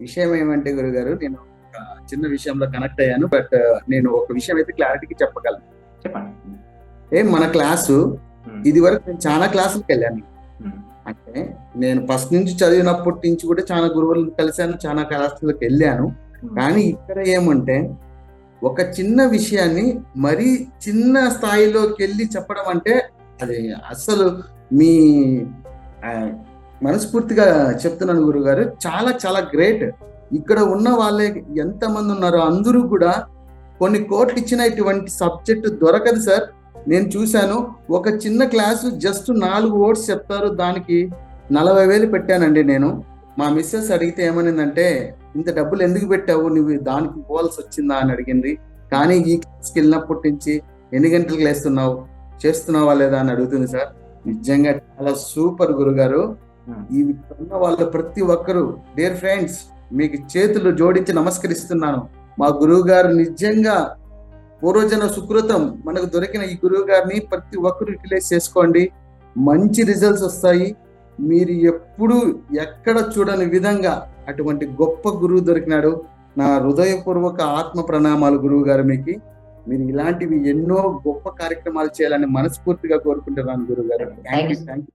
విషయం ఏమంటే గురుగారు నేను ఒక చిన్న విషయంలో కనెక్ట్ అయ్యాను బట్ నేను ఒక విషయం అయితే క్లారిటీకి చెప్పగలను. చెప్పండి. ఏ మన క్లాసు ఉమ్, ఇది వరకు నేను చాలా క్లాసులకు వెళ్ళాను. ఉమ్, అంటే నేను ఫస్ట్ నుంచి చదివినప్పటి నుంచి కూడా చాలా గురువులను కలిశాను చాలా క్లాసులకు వెళ్ళాను. ఉమ్, కానీ ఇక్కడ ఏమంటే ఒక చిన్న విషయాన్ని మరీ చిన్న స్థాయిలోకి వెళ్ళి చెప్పడం అంటే అది అసలు మీ మనస్ఫూర్తిగా చెప్తున్నాను గురుగారు. చాలా చాలా గ్రేట్. ఇక్కడ ఉన్న వాళ్ళే ఎంతమంది ఉన్నారో అందరూ కూడా కొన్ని కోట్లు ఇచ్చిన ఇటువంటి సబ్జెక్ట్ దొరకదు సార్. నేను చూశాను ఒక చిన్న క్లాసు జస్ట్ నాలుగు ఓట్స్ చెప్తారు దానికి నలభై వేలు పెట్టానండి నేను. మా మిస్సెస్ అడిగితే ఏమనిందంటే ఇంత డబ్బులు ఎందుకు పెట్టావు? నువ్వు దానికి పోవాల్సి వచ్చిందా? అని అడిగింది. కానీ ఈ క్లాస్కి వెళ్ళినప్పటి నుంచి ఎన్ని గంటలకు లేస్తున్నావు? చేస్తున్నావా లేదా? అని అడుగుతుంది సార్. నిజంగా చాలా సూపర్ గురుగారు. ఉమ్. ఈ ఉన్న వాళ్ళు ప్రతి ఒక్కరు డియర్ ఫ్రెండ్స్ మీకు చేతులు జోడించి నమస్కరిస్తున్నాను. మా గురువు గారు నిజంగా పూర్వజన సుకృతం. మనకు దొరికిన ఈ గురువు గారిని ప్రతి ఒక్కరు యూటిలైజ్ చేసుకోండి. మంచి రిజల్ట్స్ వస్తాయి. మీరు ఎప్పుడు ఎక్కడ చూడని విధంగా అటువంటి గొప్ప గురువు దొరికినాడు. నా హృదయపూర్వక ఆత్మ ప్రణామాలు గురువు గారు మీకు. మీరు ఇలాంటివి ఎన్నో గొప్ప కార్యక్రమాలు చేయాలని మనస్ఫూర్తిగా కోరుకుంటున్నాను గురువు గారు థ్యాంక్ యూ థ్యాంక్ యూ